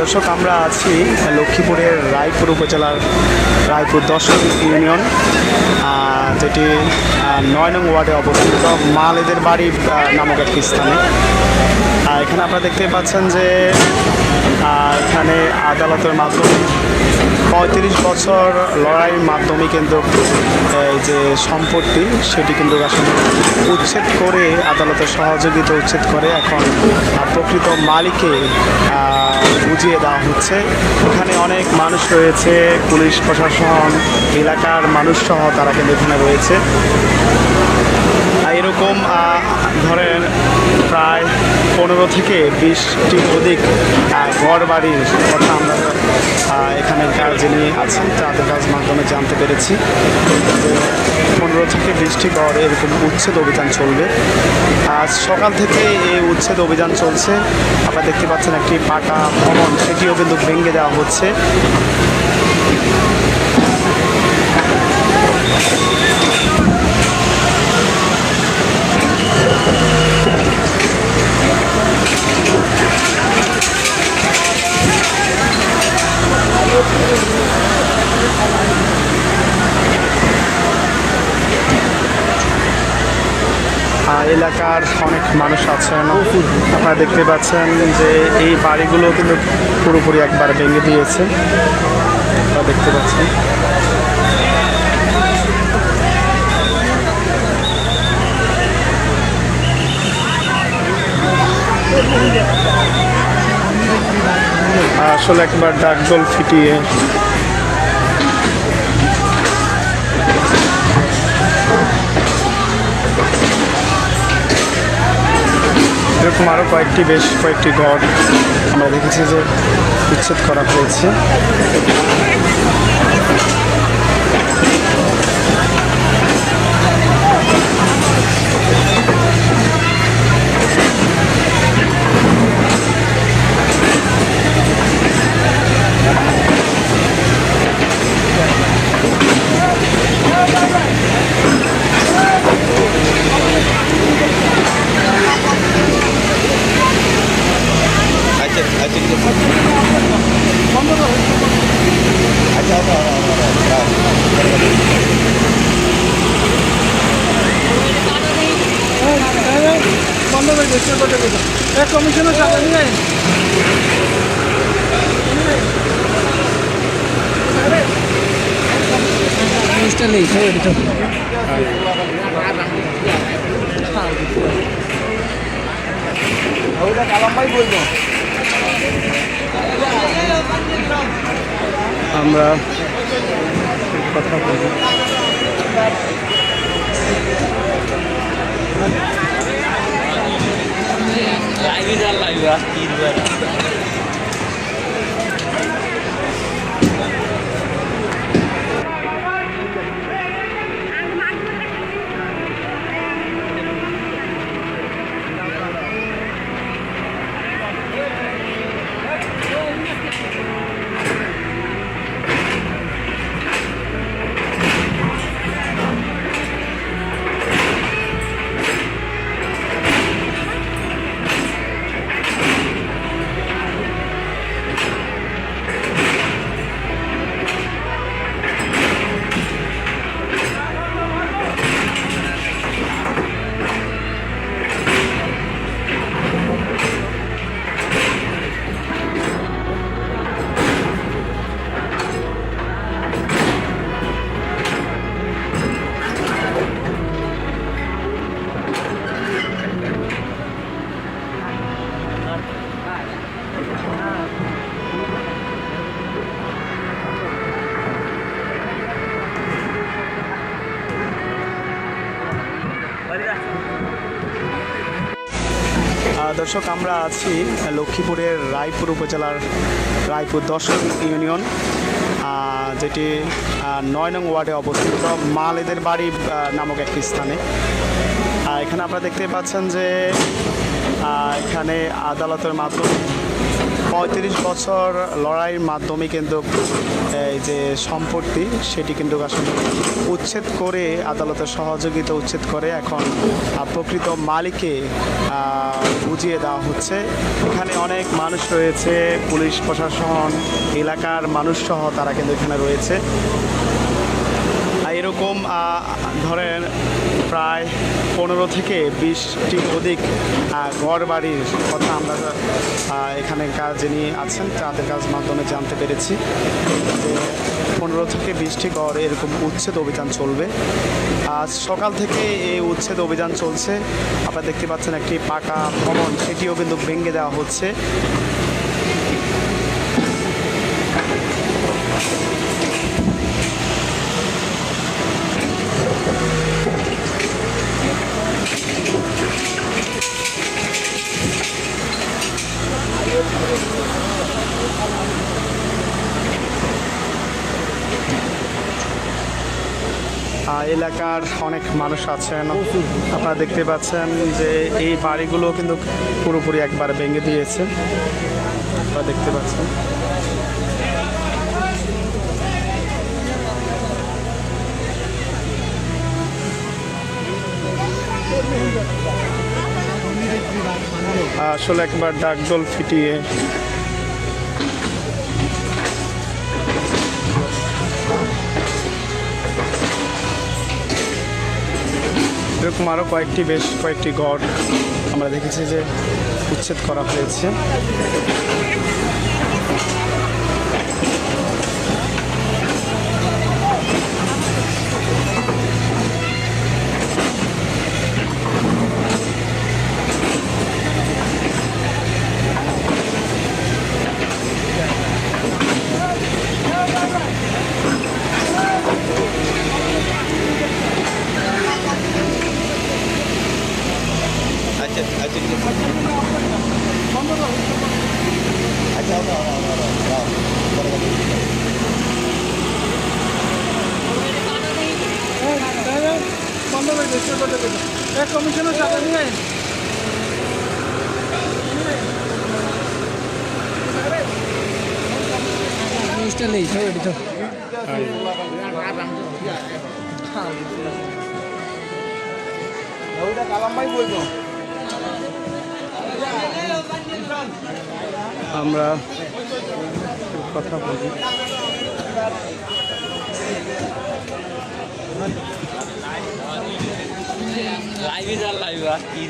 দর্শক, আমরা আছি লক্ষ্মীপুরের রায়পুর উপজেলার রায়পুর দশ ইউনিয়ন যেটি নয় নং ওয়ার্ডে অবস্থিত মালেদের বাড়ি নামক একটি স্থানে। এখানে আপনারা দেখতে পাচ্ছেন যে আহ, এখানে আদালতের মাধ্যমে পঁয়ত্রিশ বছর লড়াইয়ের মাধ্যমে কিন্তু যে সম্পত্তি সেটি কিন্তু আসলে উচ্ছেদ করে আদালতের সহযোগিতা উচ্ছেদ করে এখন প্রকৃত মালিকে বুঝিয়ে দেওয়া হচ্ছে। এখানে অনেক মানুষ রয়েছে পুলিশ প্রশাসন এলাকার মানুষ সহ তারা কিন্তু এখানে রয়েছে। এরকম ধরেন প্রায় পনেরো থেকে বিশটির অধিক ঘর বাড়ির কথা আমরা এখানে এখানকার যিনি আছেন তাদের কাছ মাধ্যমে জানতে পেরেছি। পনেরো থেকে বিশটি ঘর এরকম উচ্ছেদ অভিযান চলবে। আজ সকাল থেকে এই উচ্ছেদ অভিযান চলছে। আপনারা দেখতে পাচ্ছেন একটি পাকা ভবন, সেটিও কিন্তু ভেঙে দেওয়া হচ্ছে। এলাকার অনেক মানুষ আছেন। আপনারা দেখতে পাচ্ছেন যে এই বাড়িগুলো কিন্তু পুরোপুরি একবার ভেঙে দিয়েছে। দেখতে পাচ্ছেন। আসলে একবার ডাক জল ফিটিয়ে। এরকম আরও কয়েকটি বেশ কয়েকটি ঘর আমরা দেখেছি যে উচ্ছেদ করা হয়েছে। বন্ধ করে দিচ্ছে করতে এক কমিশনের টাকা নিয়ে নেই ওটা কালাম ভাই বলব আমরা কথা বলব আহ, দর্শক, আমরা আছি লক্ষ্মীপুরের রায়পুর উপজেলার রায়পুর দশ ইউনিয়ন যেটি নয় নং ওয়ার্ডে অবস্থিত মালেদের বাড়ি নামক একটি স্থানে। এখানে আপনারা দেখতে পাচ্ছেন যে এখানে আদালতের মাধ্যমে পঁয়ত্রিশ বছর লড়াইয়ের মাধ্যমে কিন্তু এই যে সম্পত্তি, সেটি কিন্তু আসলে উচ্ছেদ করে, আদালতের সহযোগিতা উচ্ছেদ করে এখন প্রকৃত মালিককে বুঝিয়ে দেওয়া হচ্ছে। এখানে অনেক মানুষ রয়েছে, পুলিশ, প্রশাসন, এলাকার মানুষ সহ তারা কিন্তু এখানে রয়েছে। এরকম ধরেন প্রায় পনেরো থেকে বিশটির অধিক ঘর বাড়ির কথা আমরা আহ, এখানে কাজ যিনি আছেন তাদের কাজ মাধ্যমে জানতে পেরেছি। পনেরো থেকে বিশটি ঘর এরকম উচ্ছেদ অভিযান চলবে। আজ সকাল থেকে এই উচ্ছেদ অভিযান চলছে। আপনারা দেখতে পাচ্ছেন একটি পাকা ভবন সেটিও কিন্তু ভেঙে দেওয়া হচ্ছে। এলাকার অনেক মানুষ আছেন। আপনারা দেখতে পাচ্ছেন যে এই বাড়িগুলো কিন্তু পুরোপুরি একবার ভেঙে দিয়েছে। আপনারা দেখতে পাচ্ছেন। আসলে একবার ডাকডোল ফিটিয়ে এরকম আরও কয়েকটি বেশ কয়েকটি গড় আমরা দেখেছি যে উচ্ছেদ করা হয়েছে। এক কমিশনের টাকা নিয়ে নেই তো এটি তো ওইটা কালাম ভাই বলব। আমরা কথা বলি। লাইভে যা লাইভ আর কি